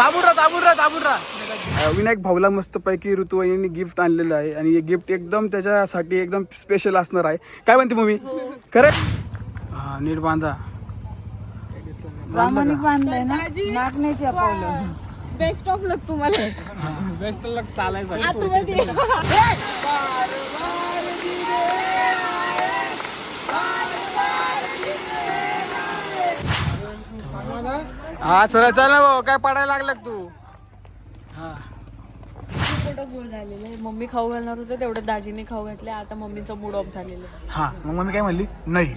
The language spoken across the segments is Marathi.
राहा ताबून राहा विनायक भाऊला मस्तपैकी ऋतुवाहिनी गिफ्ट आणलेलं आहे आणि हे गिफ्ट एकदम त्याच्यासाठी एकदम स्पेशल असणार आहे. काय म्हणते मम्मी? खरं? हा नीट बांधा. बांधलं का? बांधलंय ना? नाक नाही चपवलं बेस्ट ऑफ लक तुम्हाला. बेस्ट लक चालायचं. आतमध्ये. हा चला चल ना भाऊ काय पडायला लागला तू? हा. फोटो झालेलं. मम्मी खाऊ घालणार होते तेवढं दाजीने खाऊ घातले. आता मम्मीचा मूड ऑफ झालेला. आहे. हा मग मम्मी काय म्हणली? नाही.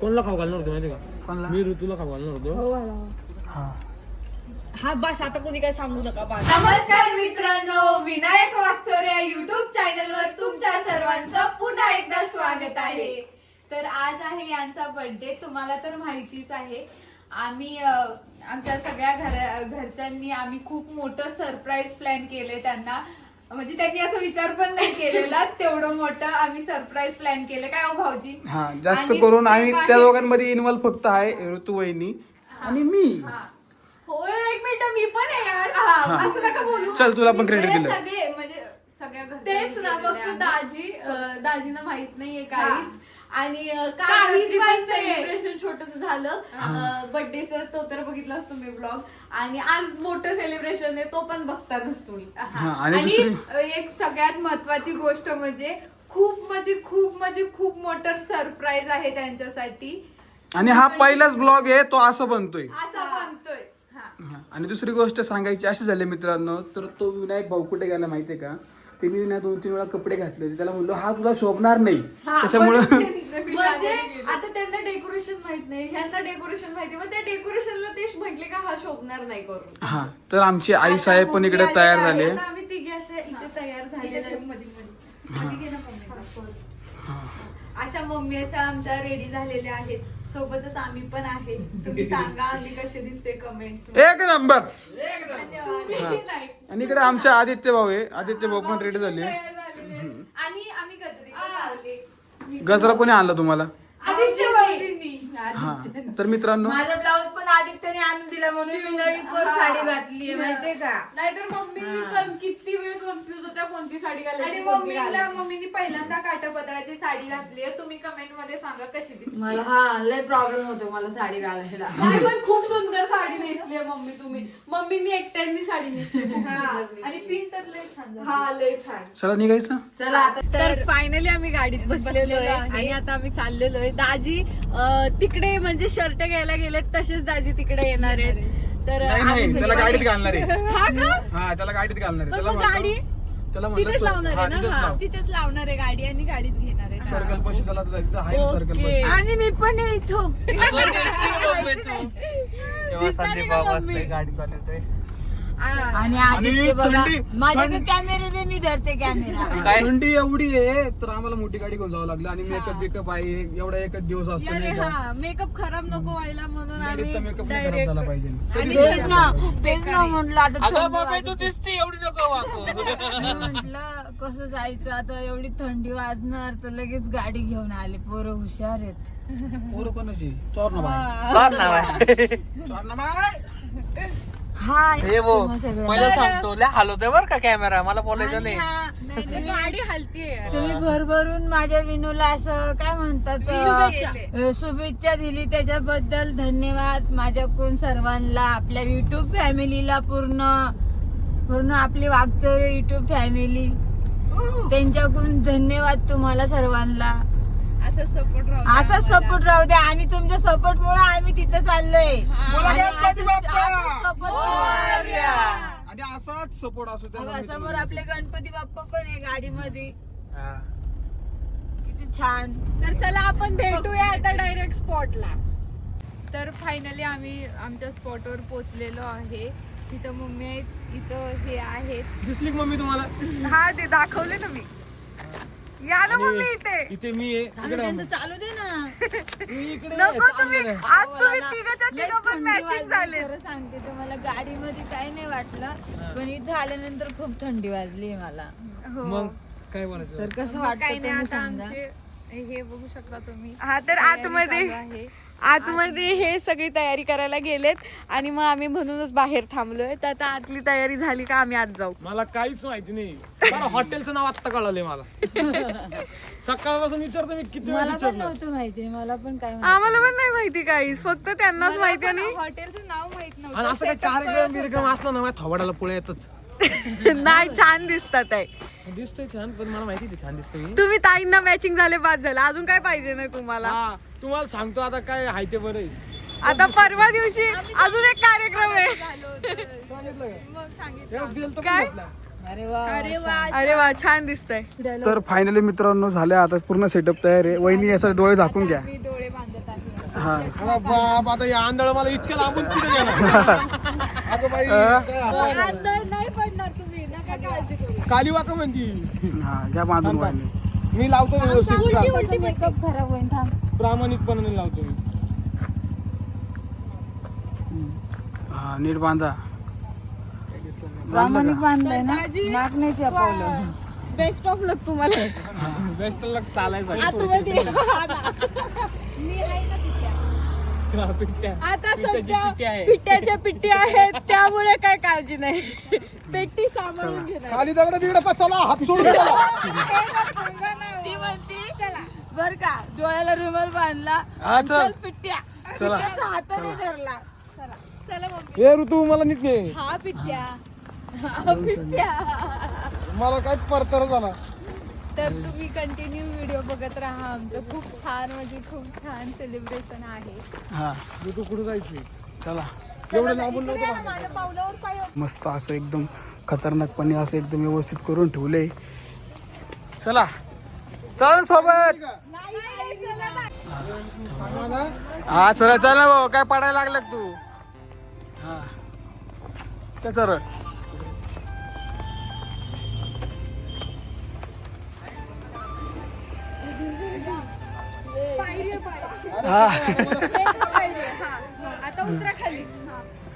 कोणला खाऊ घालणार होतो माहिती का? कोणला? मी ऋतूला खाऊ घालणार होतो. हा हा. बस आता कोणी काय सांगू नका बस. नमस्कार मित्रांनो विनायक वागचोरे या युट्यूब चॅनल वर तुमच्या सर्वांचं पुन्हा एकदा स्वागत आहे. तर आज आहे यांचा बर्थडे तुम्हाला तर माहितीच आहे. आम्ही आमच्या सगळ्या घर घरच्यांनी आम्ही खूप मोठं सरप्राईज प्लॅन केले त्यांना. म्हणजे त्यांनी असं विचार पण नाही केलेला तेवढं मोठं आम्ही सरप्राईज प्लॅन केलं. काय हो भाऊजी? हा जास्त आणि करून ते आम्ही त्या दोघांमध्ये इन्व्हॉल्व फक्त आहे ऋतुवाहिनी आणि मी. हा. होय एक मिनिट मी पण आहे यार. हा, असं नका बोलू. चल, तुला पण credit म्हणजे दिलं. सगळे म्हणजे सगळ्या तेच ना फक्त दाजी अं, दाजींना माहीत नाहीये काहीच. आणि काहीच. सेलिब्रेशन छोटस झालं. बर्थडेचं तो तर बघितलाच तुम्ही ब्लॉग आणि आज मोठं सेलिब्रेशन आहे तो पण बघतातच तुम्ही. हा, आणि एक सगळ्यात महत्वाची गोष्ट म्हणजे खूप म्हणजे खूप म्हणजे खूप मोठं सरप्राईज आहे त्यांच्यासाठी. आणि हा पहिलाच ब्लॉग आहे तो असं बनतोय. असं म्हणतोय हा. हा, आणि दुसरी गोष्ट सांगायची अशी झाली मित्रांनो तर तो विनायक भाऊ कुठे गेला माहितीये का? त्यांनी ना दोन तीन वेळा कपडे घातले. होते त्याला म्हणलो हा तुला शोभणार नाही. त्याच्यामुळं म्हणजे आता त्यांना डेकोरेशन माहीत नाही. ह्यांना डेकोरेशन माहिती मग त्या डेकोरेशनला ते म्हटले का हा शोभणार नाही करून. हा तर आमची आई साहेब पण इकडे तयार झाले. आता आम्ही तिघे अशा इथे तयार झालेले अशा मम्मी अशा आमच्या रेडी झालेल्या आहेत. सोबतच आम्ही पण आहे. तुम्ही सांगा आम्ही कसे दिसते कमेंट्स एक नंबर. आणि इकडे आमचे आदित्य भाऊ आहे. आदित्य भाऊ पण रेडी झाले. आणि आम्ही गजरे गजरा कोणी आणला तुम्हाला? आदित्य भाऊजींनी. हा. तर मित्रांनो माझा ब्लाऊज पण आदित्यने आणून दिला म्हणून मी नवी कोर साडी घातली माहितीये का? नाहीतर मम्मी पण किती वेळ कन्फ्युज होत्या कोणती साडी आणि घालायची कोणती मम्मीला घालायची. मम्मीनी पहिल्यांदा काठापदराची साडी घातली आहे. तुम्ही कमेंटमध्ये सांगा कशी दिसते मला हा लय प्रॉब्लेम होतो मला साडी घालायला. नाही पण खूप सुंदर साडी नेसली आहे मम्मी तुम्ही. मम्मीनी एकट्यांनी साडी नेसली खूप हा. सुंदर नेसली. आणि पिन तर लय छान झाली. हा लय छान. चला निघायचं? चला आता तर फायनली आम्ही गाडीत बसलेलो आहे. आणि आता आम्ही चाललेलो आहे. दाजी अं, तिकडे म्हणजे शर्ट घ्यायला गेलेत तसेच दाजी तिकडे येणार आहेत. तर नाही आम्ही नाही सगळे- त्याला गाडीत घालणार आहे. हा का? हा त्याला गाडीत घालणार आहे. पण त्याला मग म्हणलं- गाडी त्याला तिथेच लावणार आहे ना तिथेच हा. तिथेच लावणार आहे गाडी आणि गाडीत घेणार आहे. सर्कल पशी त्याला तिथं आहे ना सर्कल ओके. पशी. आणि मी पण तेव्हा संदीप बाबा? असले गाडी चालवतोय. आणि आदित्य बघा थंडी- माझ्याकडे थंडी- कॅमेरा दे मी धरते कॅमेरा काय? थंडी एवढी आहे तर आम्हाला मोठी गाडी घेऊन जावं लागलं. आणि मेकअप बिकअप आहे एवढा एकच दिवस असतो अरे नाही का हा मेकअप खराब नको व्हायला म्हणून लेडीजचा आम्ही मेकअप नाही खराब झाला पाहिजे. तेच ना तेच ना म्हटलं आता अगं थंडी बाबा तू वाजते. दिसते एवढी नको वागू. मी म्हटलं कसं जायचं? आता एवढी थंडी वाजणार तर लगेच गाडी घेऊन आले. पोरं हुशार आहेत. पोरं कोणाची? चोर ना बाय चालणार आहे चोर ना बाय हाय हे बो तुम्हा सगळ्यांना. पहिलं सांगतो लय हलवतोय बर का कॅमेरा मला बोलायचं नाही. गाडी हलतीये. तुम्ही भरभरून माझ्या विनूला असं काय म्हणतात शुभेच्छा. अं, शुभेच्छा दिली त्याच्याबद्दल धन्यवाद माझ्याकडून सर्वांना आपल्या युट्यूब फॅमिलीला पूर्ण पूर्ण आपली वागचोरे युट्यूब फॅमिली त्यांच्याकडून धन्यवाद तुम्हाला सर्वांना. असं सपोर्ट राहू असाच सपोर्ट राहू द्या. आणि तुमच्या सपोर्ट मुळे आम्ही तिथं चाललोय. बोला आणि गणपती असंच- बाप्पा! असंच support करूया. आणि असाच सपोर्ट असू त्याला समोर आपले गणपती बाप्पा पण आहे गाडीमध्ये. हा. किती छान. तर चला आपण भेटूया आता डायरेक्ट स्पॉटला तर फायनली आम्ही आमच्या स्पॉटवर पोहोचलेलो आहे. तिथं मम्मी आहेत इथं हे आहेत. दिसली का मम्मी तुम्हाला? हा ते दाखवले ना मी. या ना मम्मी इथे. इथे मी आहे. इकडे त्यांचं चालू दे ना. इकडे नको तुम्ही. आज तुम्ही मला तिघाच्या लय तिघं पण थंडी मॅचिंग वाजली, झाले खरं सांगते तुम्हाला गाडीमध्ये काही नाही वाटलं पण इथं आल्यानंतर खूप थंडी वाजली मला. मग काय बोलायचं? तर कसं काही वाटतं नाही तुम्ही आता सांगा. आमचे हे बघू शकता तुम्ही. हा तर तयारी आतमध्ये चालू आहे. आतमध्ये हे सगळी तयारी करायला गेलेत आणि मग आम्ही म्हणूनच बाहेर थांबलोय. तर आता आतली तयारी झाली का आम्ही आत जाऊ. मला काहीच माहिती नाही. मला हॉटेलचं नाव आत्ता कळालंय मला. सकाळपासून विचारतो मी किती वेळा मला पण विचारलं? नव्हतं माहिती. मला पण काय आम्हाला पण नाही माहिती काहीच. फक्त त्यांनाच माहिती आणि हॉटेलचं नाव माहीत नव्हतं. आणि असं काही कार्यक्रम बिर्क्रम असला ना माझ्या थोबाडाला पुढे येतच. नाही छान दिसतात आहे. दिसतंय छान पण मला माहिती ते छान दिसतंय. तुम्ही ताईंना मॅचिंग झाले बाद झालं. अजून काय पाहिजे नाही तुम्हाला? हा तुम्हाला सांगतो आता काय आहे ते बरं आहे. आता परवा दिवशी अजून एक कार्यक्रम आहे. सांगितलं का? एक बेल तर काय? घेतला. अरे वा अरे वा छान. दिसतंय. तर फायनली मित्रांनो झाल्या आता पूर्ण सेटअप तयार आहे. वहिनी यासाठी डोळे झाकून घ्या. मी डोळे बांधत आहे. हा. अरे बाप आता या आंधळ मला इतक्या लांबून कुठे गेला. अगं बाई काय नाही पडणार तुम्ही नका काळजी करू काली वाका म्हणती. हा घ्या बांधून वहिनी मी लावतो व्यवस्थित. मेकअप खराब होईल थांब. प्रामाणिकपणाने लावतो मी. हा नीट बांधा. प्रामाणिक बांधलंय ना? नाक नाही चपवलं बेस्ट ऑफ लक तुम्हाला. बेस्ट लक चालायचं. आतमध्ये. आता सध्या. पिट्ट्याच्या पिट्टी आहेत त्यामुळे काय काळजी नाही. पेटी सांभाळून घेणार. खाली दगड बिगड पचाला हात सोडून गेला. ती म्हणती बर का डोळ्याला रुमाल बांधला हा चल. पिट्ट्या चला. पिट्ट्याचा हाताने धरला. चला. मग हे ऋतू मला नीट घे. हा पिट्ट्या मला काय परतर झाला. तर तुम्ही कंटिन्यू व्हिडिओ बघत राहा. आमचं खूप छान म्हणजे खूप छान सेलिब्रेशन आहे. हा. ऋतू कुठे जायची चला. एवढं लांबून माझ्या पावलावर पाय. मस्त असं एकदम खतरनाकपणे असं एकदम व्यवस्थित करून ठेवलंय चला. चल सोबत. हा चल चल ना भाऊ. काय पडायला लागलं तू? हा. चल. हा. आता उतरा खाली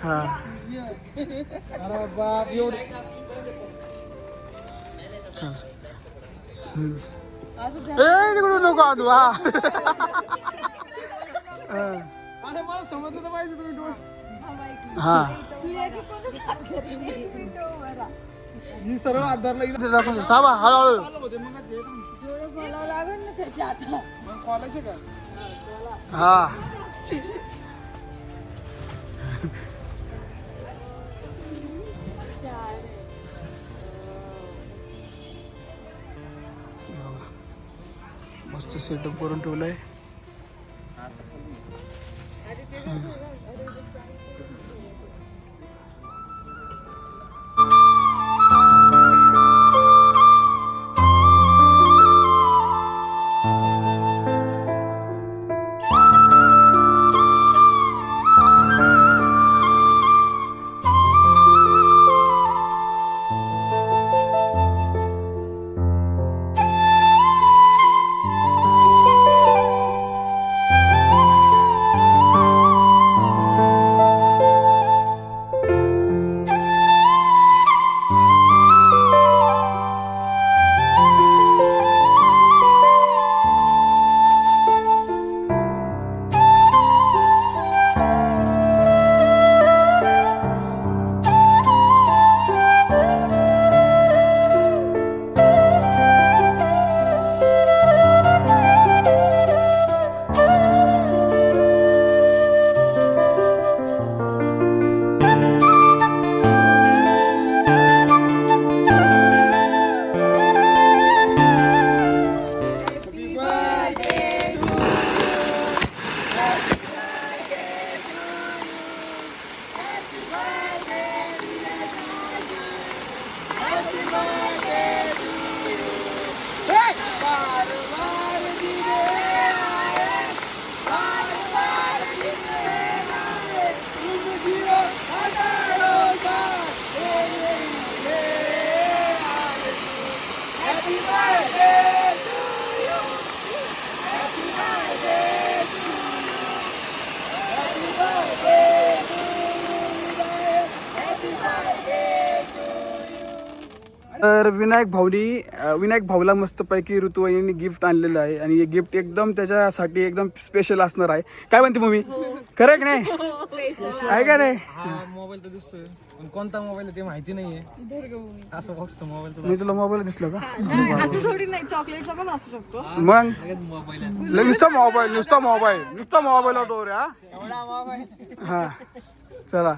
हा. अरे बाप एवढं नको हा. अरे मला समजलं पाहिजे तुम्ही हा. ही सर्व आधारला ते दाखवून दे. थांबा हळूहळू. मग कॉलेज का? हा. मस्त सेटअप करून ठेवलंय. तर विनायक भाऊनी विनायक भाऊला मस्तपैकी ऋतुवाहिनी गिफ्ट आणलेलं आहे आणि हे गिफ्ट एकदम त्याच्यासाठी एकदम स्पेशल असणार आहे. काय म्हणते मम्मी? खरं आहे की नाही? आहे का नाही? हा मोबाईल तर दिसतोय. पण कोणता मोबाईल आहे ते माहिती नाहीये. असं बघतो मोबाईल मी तुला मोबाईल दिसला का? असं थोडी नाही. चॉकलेटचा पण असू शकतो. मग? नुसता मोबाईल नुसता मोबाईल नुसता मोबाईल हा? हा. चला.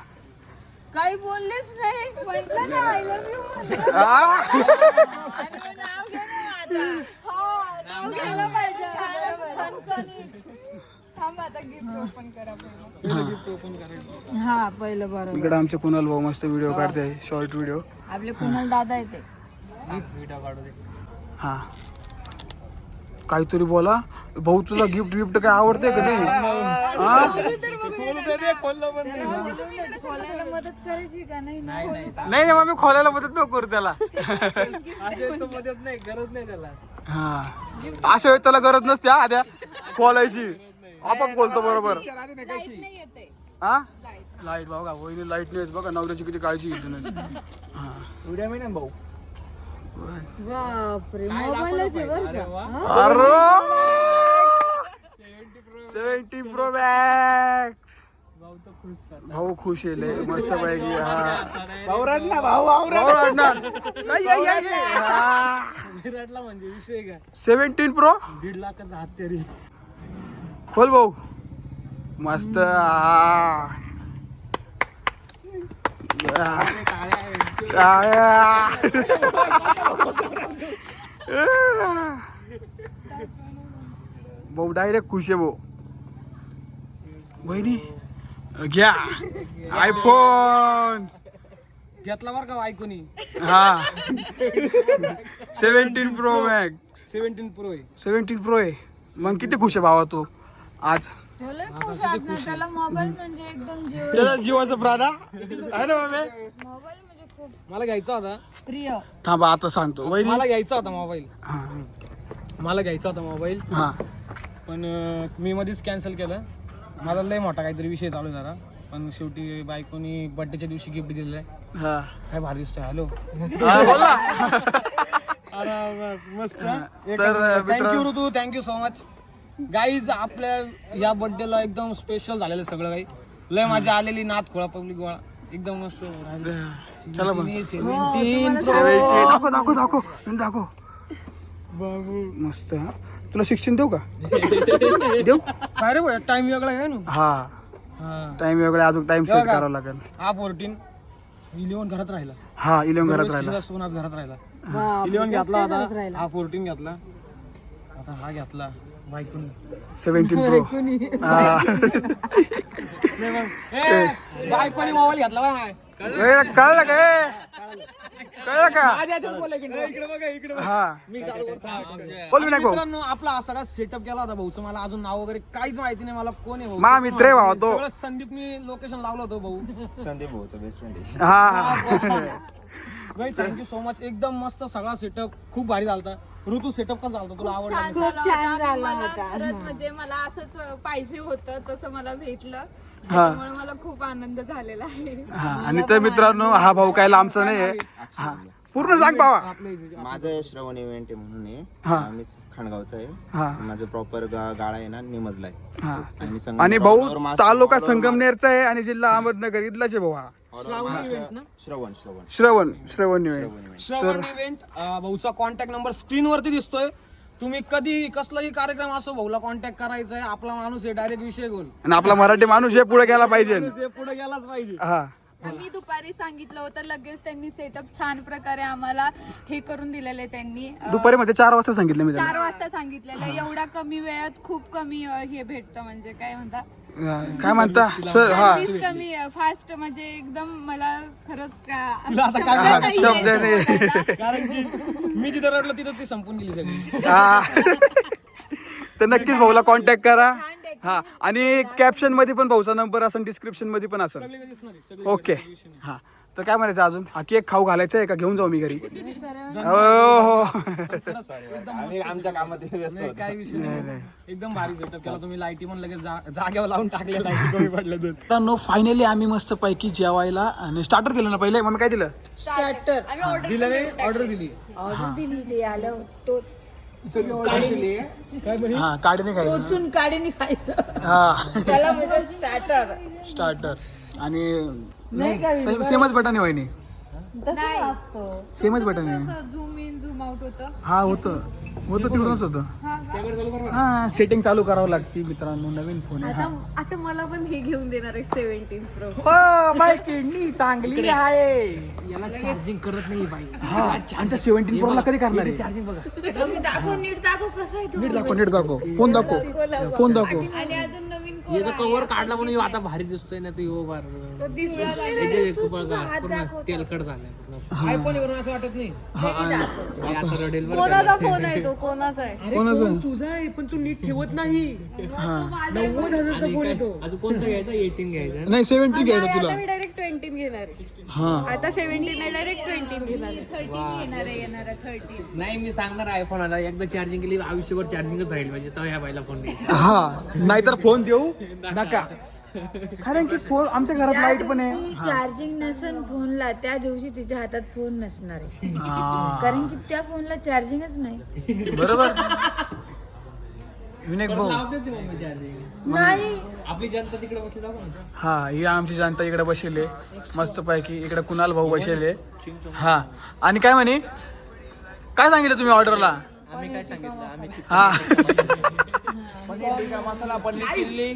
काही बोललेच नाही. म्हटलं ना आय लव्ह यू? नाव घे ना आता हो, नाव घ्यायला पाहिजे छान असं खणखणीत. थांब आता गिफ्ट ओपन करा पूर्ण. हा पहिलं बरोबर. इकडे आमचे कुणाल भाऊ मस्त व्हिडिओ काढते शॉर्ट व्हिडिओ आपले कुणाल दादा येते हा. काहीतरी बोला. भाऊ तुला गिफ्ट गिफ्ट काय आवडते का नाही? हा? खोलायला मदत करायची का? नाही ना? नाही नाही मग मी खोलायला मदत नको करू त्याला. असे तो मदत नाही गरज नाही त्याला. हा. अशा वेळी त्याला गरज नसते हा आद्या. खोलायची. आपण बोलतो बरोबर. हा? लाइट बघा वहिनी लाइट नाही येत बघा नवऱ्याची किती काळजी घेते ना. हा. उद्या मी ना भाऊ. बापरे मोबाईलच आहे बरं का? अरे सेव्हन्टी प्रो मॅक्स भाऊ खुश लय मस्त पैकी हा भाऊ रडला भाऊ भाऊ भाऊ रडणार. नाही, ये, ये, ये. हा. विराटला म्हणजे विषय का प्रो दीड लाखाचा हात तरी खोल भाऊ मस्त. टाळ्या. भाऊ डायरेक्ट खुश आहे भाऊ बहिणी घ्या. आयफोन घेतला बरं का ऐकून हा. Seventeen Pro Max seventeen Pro आहे. सेव्हन्टीन प्रो आहे. मग किती खुश आहे भावा तू आज? त्याला मोबाईल म्हणजे एकदम जीव. त्याचा जीवाचा प्राणा आहे. ना बाबे मोबाईल म्हणजे खूप मला घ्यायचा होता. प्रिय. थांबा आता सांगतो. वहिनी? मला घ्यायचा होता मोबाईल हा. मला घ्यायचा होता मोबाईल हा. पण मी मध्येच कॅन्सल केलं. माझा लय मोठा काहीतरी विषय चालू झाला पण शेवटी बायकोनी बर्थडेच्या दिवशी गिफ्ट दिलेलं आहे. हा. काय भारी दिसतोय. हॅलो हा, बोल. ना मस्त. तर थँक्यू ऋतू. थँक्यू सो मच गाईज आपल्या या बर्थडेला एकदम स्पेशल झालेलं सगळं काही. लय मजा आलेली नाथ खोळा पब्लिक गोळा. एकदम मस्त. चला मग. सेव्हन्टीन दाखव दाखव दाखव. दाखव. मस्त. हा. तुला शिक्षण देऊ का? देऊ? काय रे टाइम वेगळा आहे ना. हा. हा. टाइम वेगळा अजून टाइम सेट. करावा लागेल. हा फोर्टीन इलेव्हन घरात राहिला. हा इलेवन घरात राहिला. आज घरात राहिला. इलेव्हन घेतला हा फोर्टीन घेतला. आता हा घेतला बायकून. सेव्हन्टीन प्रो बायकोनी. मोबाईल घेतला बाय. माय कळलं का? ए? कळलं का इकडे बघा इकडे हा. मी चालू करतो बोल विनायक भाऊ मित्रांनो आपला हा सगळा सेटअप केला होता भाऊचं. मला अजून नाव वगैरे काहीच माहिती नाही. मला कोण आहे भाऊ? मा मित्र आहे भावा तो. सगळं संदीपनी लोकेशन लावलं होतं भाऊ. संदीप भाऊचा बेस्ट फ्रेंड आहे. हा भाई थँक्यू सो मच एकदम मस्त सगळा सेटअप खूप भारी झालता ऋतू सेटअप का झालता तुला आवडला? छान झाला होता. आणि मला खरंच म्हणजे मला असंच पाहिजे होतं तसं मला भेटलं. त्यामुळे मला खूप आनंद झालेला आहे. हा आणि तर मित्रांनो हा भाऊ काय लांबचा नाही आहे. हा. पूर्ण सांग भावा. माझं श्रवण इव्हेंट आहे म्हणून हा. आहे मी खाणगावचा आहे. हा. माझं प्रॉपर गाळा आहे ना निमजला आहे. हा. आणि मी आणि संगमनेर भाऊ all over master- तालुका all over संगमनेरचा आहे आणि जिल्हा अहमदनगर इथलाच आहे भाऊ हा श्रवण श्रवण श्रवण. श्रवण निवे श्रवण इव्हेंट भाऊचा कॉन्टॅक्ट नंबर स्क्रीनवरती दिसतोय. तुम्ही कधी कसलाही कार्यक्रम असो भाऊला कॉन्टॅक्ट करायचा आहे आपला माणूस आहे डायरेक्ट विषय गोल आणि आपला मराठी माणूस हे पुढे गेला पाहिजे. हे पुढे गेलाच पाहिजे. हा. मी दुपारी सांगितलं होतं लगेच त्यांनी सेटअप छान प्रकारे आम्हाला हे करून दिलेले त्यांनी. अं, दुपारी मध्ये चार वाजता सांगितलं मी चार वाजता सांगितलेलं. एवढ्या कमी वेळात खूप कमी अं, हे भेटतं म्हणजे काय म्हणता? काय म्हणता? सर हा. सर्विस कमी फास्ट म्हणजे एकदम मला खरंच तिला आता का काय शब्द नाही. बोलायला. कारण की मी जिथं रडलो तिथं ती संपून गेली सगळी. हा. तर नक्कीच भाऊला कॉन्टॅक्ट करा. हा. आणि कॅप्शनमध्ये पण भाऊचा नंबर असेल डिस्क्रिप्शनमध्ये पण असेल. सगळे दिसणार आहे, सगळे ओके हा. तर काय म्हणायचं अजून? हा केक खाऊ घालायचा आहे का? घेऊन जाऊ मी घरी. हो हो. आम्ही आमच्या कामात व्यस्त नाही, होतो. काय विषय नाही एकदम भारी सेटअप केला तुम्ही लाईटी पण लगेच जा- जागेवर लावून टाकले लाईटी कमी पडल्या तर. मित्रांनो फायनली आम्ही मस्त पैकी जेवायला आणि स्टार्टर दिलं ना पहिले? मग काय दिलं? स्टार्टर दिलं नाही ऑर्डर दिली. ऑर्डर दिली ते आलं. तो हा खायचं. टोचून काढीने खायचं. हा. त्याला स्टार्टर स्टार्टर आणि नाही का सेम सेमच बटन आहे वहिनी. नाही. सेमच बटन आहे. झूम इन झूम आउट होतं. हा होतं. होतं तिकडूनच होतं. हा सेटिंग चालू करावं लागते मित्रांनो नवीन फोन आहे हा. आता आता मला पण हे घेऊन देणार आहे सेव्हन्टीन प्रो हो माय किडनी चांगली आहे. याला चार्जिंग करत नाही पाहिजे हा आणि सेव्हन्टीन प्रोला कधी करणार आहे? चार्जिंग बघा. दाखव नीट दाखव कसं आहे नीट दाखव नीट दाखव. फोन दाखव. फोन दाखव. आणि अजून याचा कव्हर काढला म्हणून ह्यो आता भारी दिसतोय ना तो यो बार याचे खूप बघा, पूर्ण तेलकट झालाय पूर्ण. आयफोन वरून असं वाटत नाही. हे आता रडेल बरं का. कोणाचा फोन आहे तो? कोणाचा आहे? अरे फोन तुझा आहे पण तू नीट ठेवत नाही. नव्वद हजारचा फोन येतो अजून कोणता घ्यायचा? एटीन घ्यायचा नाही सेव्हन्टीन घ्यायचं आता तुला. मी डायरेक्ट ट्वेंटीन घेणार आहे. हा. आता सेव्हन्टीन डायरेक्ट घेणार आहे. येणार आहे येणार थर्टीन नाही मी सांगणार आयफोन आला एकदा चार्जिंग केली आयुष्यभर चार्जिंगच राहील. पाहिजे तेव्हा ह्या बाईला फोन घ्यायचा हा. नाहीतर फोन देऊ. नका. कारण की फोन आमच्या घरात लाइट पण आहे. चार्जिंग नसेल फोनला त्या दिवशी तिच्या हातात फोन नसणार आहे. हा. कारण की त्या फोनला चार्जिंगच नाही. बरोबर. विनायक भाऊ. मम्मी चार्जिंग नाही. आपली जनता तिकडे बसली दाखव. हा ही आमची जनता इकडे बसले मस्त पैकी इकडे कुणाल भाऊ बसले हा. आणि काय म्हणे? काय सांगितलं तुम्ही ऑर्डरला हा.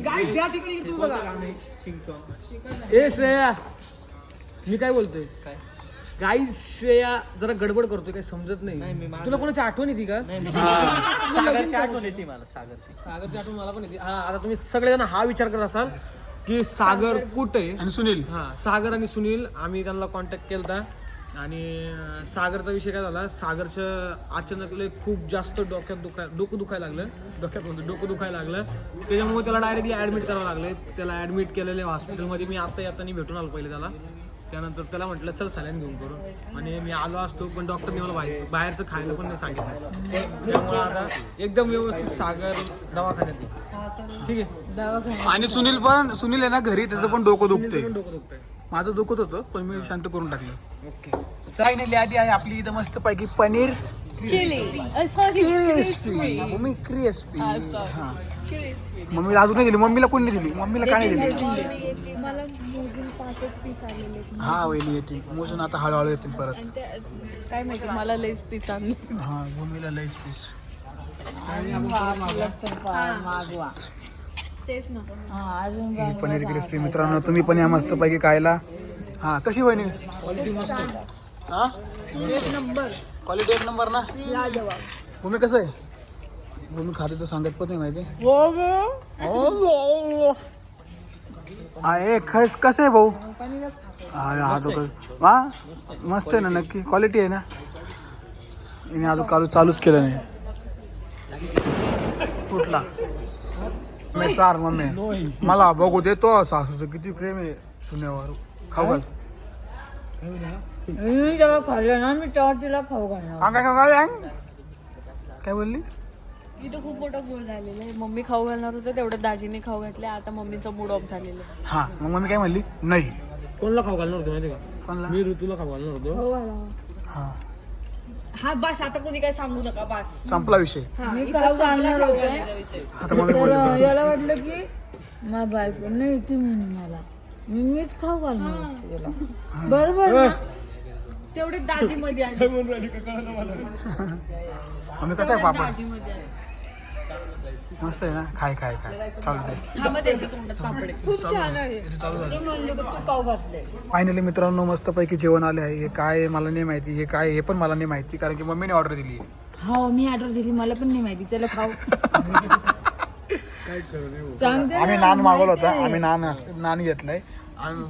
Guys, या ठिकाणी तू बघा. ए श्रेया. मी काय बोलतोय? गाई श्रेया जरा गडबड करतोय काही समजत नाही. तुला कोणाची आठवण येते का? सागरची आठवण येते मला सागरची. सागरची आठवण मला पण येते. हा आता तुम्ही सगळेजण हा विचार करत असाल की सागर कुठे? आणि सुनील. हा सागर आणि सुनील आम्ही त्यांना कॉन्टॅक्ट केला आणि सागरचा विषय काय झाला? सागरचं अचानक लय खूप जास्त डोक्यात दुखाय डोकं दुखायला लागलं. डोक्यात म्हणतो डोकं दुखायला लागलं. त्याच्यामुळे त्याला डायरेक्टली ॲडमिट करावं लागलं. त्याला ॲडमिट केलेलं हॉस्पिटलमध्ये मी आता येताना भेटून आलो पहिले त्याला. त्यानंतर त्याला म्हटलं चल सलाईन घेऊन करू आणि मी आलो असतो पण डॉक्टरने मला बाहेर बाहेरचं खायला पण नाही सांगितलं. त्यामुळे आता एकदम व्यवस्थित सागर दवाखान्यात. ठीक आहे? आणि सुनील पण सुनील आहे ना घरी त्याचं पण डोकं दुखते पण डोकं दुखतंय. माझं दुखत होतं पण मी शांत करून टाकलं. ओके. चायनेली आधी आहे आपली इथं मस्त पैकी पनीर क्रिस्पी मम्मी क्रिस्पी हा मम्मीला अजून नाही दिली मम्मीला कोणी दिली? मम्मीला काय दिली? हा वहिनी येते मोजून आता हळूहळू येतील परत. काय माहिती मला लईच पीस आणलं. हा मम्मीला लईच पीस मागवा. तेच ना. हा अजून ही पनीर क्रिस्पी मित्रांनो तुम्ही पण या मस्त पैकी खायला. हा कशी हा? एक नंबर. क्वालिटी एक नंबर ना? भूमी कसं आहे? भूमी खाते तर सांगत पण नाही माहिती. आहे खस कसं आहे भाऊ? अरे हा तो कस- हा मस्त आहे ना नक्की. क्वालिटी आहे ना? हिने अजून कालू चालूच केलं नाही. कुठला मी चार मम्मी. मला बघू देतो सासूचं किती प्रेम आहे सुन्यावर खाऊ घाल. मी जेव्हा खाल्लं ना मी तेव्हा तिला खाऊ घालणार. हा, काय काय काय बोलली? इथं खूप मोठा गोळ झालेला आहे. मम्मी खाऊ घालणार होतं तेवढं दाजीने खाऊ घातले आता मम्मीचा मूड ऑफ झालेला आहे. हा मग मम्मी काय म्हणली? नाही. कोणला खाऊ घालणार होतो माहिती का? कोणला? मी ऋतूला खाऊ घालणार होतो. हा. हा बस आता कोणी काय सांगू नका बस. संपला विषय. मी खाऊ घालणार होते. आता तर याला वाटलं की माझ्या बायको नाही ती म्हणे मला. मी मीच खाऊ घालणार होते तिला. बरोबर ना? तेवढे दाजी मध्ये आली मम्मी कसं आहे पापड दाजी मध्ये आली मस्त आहे ना? खाय खाय खाय. चालू दे. फायनली मित्रांनो मस्त पैकी जेवण आले आहे. हे काय आहे मला नाही माहिती. हे काय हे पण मला नाही माहिती कारण की मम्मीने ऑर्डर दिली हो मी ऑर्डर दिली मला पण नाही माहिती. चला खाऊ. आम्ही नान मागवला होता. आम्ही नान नान घेतलाय.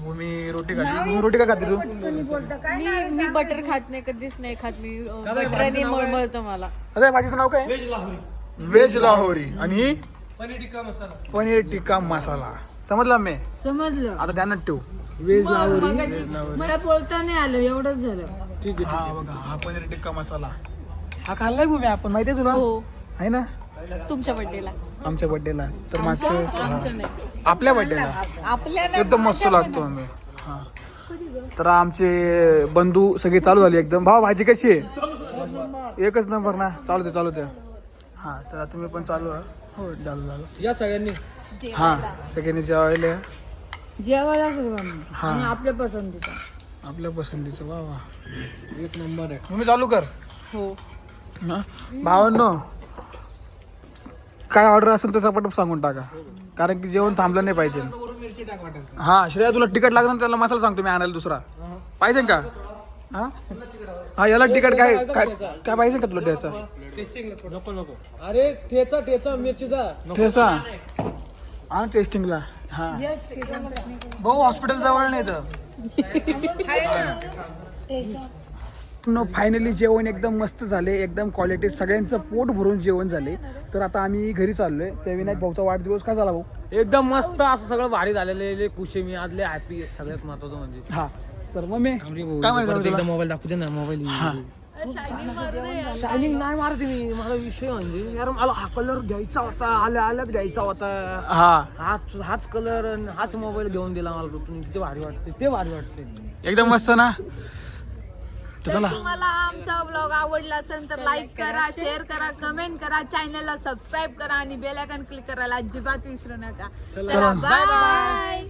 भूमी रोटी खाती. रोटी का खाते तू? मी मी बटर खात नाही कधीच नाही खात. मी बटरने मळमळतं मला. भाजीचं नाव काय? व्हेज लाहोरी. आणि ही पनीर टिक्का मसाला. पनीर टिक्का मसाला. समजला मी? समजलं. आता ध्यानात ठेवू मग- मग- मला बोलता नाही आलं एवढंच झालं. ठीक आहे हा बघा हा पनीर टिक्का मसाला. हा खाल्लाय भूमी आपण माहिती आहे तुला? आहे ना? तुमच्या बर्थडेला आमच्या बर्थडेला तर मागच्या आपल्या बर्थडेला आपल्या एकदम मस्त लागतो आम्ही. हा. तर आमचे बंधू सगळे चालू झाले एकदम. भाव भाजी कशी आहे? एकच नंबर ना. चालू दे चालू दे. हा तर आता तुम्ही पण चालू आहे. हो चालू झालं. या सगळ्यांनी? हा सगळ्यांनी जेवायला. या. जेवायला सर्वांना हा. आणि आपल्या पसंतीचा. आपल्या पसंतीचं वा वा. एक नंबर आहे. तुम्ही चालू कर. हो. हा? भावांनो काय ऑर्डर असेल तर पटप सांगून टाका. कारण की जेवण थांबलं नाही पाहिजे. मिरची टाक वाटेल हा श्रेया तुला तिकट लागणार ना, त्याला मसाला सांगतो मी आणायला दुसरा. पाहिजे का? हा? हा याला तिकट काय काय काय पाहिजे का तुला ठेचा? नको नको. अरे ठेचा ठेचा मिरचीचा. ठेचा. हा टेस्टिंगला हा. भाऊ हॉस्पिटल जवळ नाही तर. फायनली जेवण एकदम मस्त झाले. एकदम क्वालिटी सगळ्यांचं पोट भरून जेवण झाले. तर आता आम्ही घरी चाललोय. त्या विनायक भाऊचा वाढदिवस का झाला भाऊ? एकदम मस्त असं सगळं भारी झालेलं आहे. लय खुश मी. आज लय हॅपी सगळ्यात महत्वाचं म्हणजे. हा. तर मग मी काय मोबाईल दाखवते ना मोबाईल हा. शायनिंग नाही मारते मी मला विषय म्हणजे यार मला हा कलर घ्यायचा होता आल्या आल्याच घ्यायचा होता. हा. हाच हाच कलर हाच मोबाईल घेऊन दिला मला तुम्ही किती भारी वाटते ते भारी वाटते एकदम मस्त ना? तर चला. तुम्हाला आमचा ब्लॉग आवडला असेल तर लाईक करा शेअर करा. कमेंट करा चॅनलला सबस्क्राईब करा आणि बेल आयकॉन क्लिक करायला अजिबात विसरू नका. चला. बाय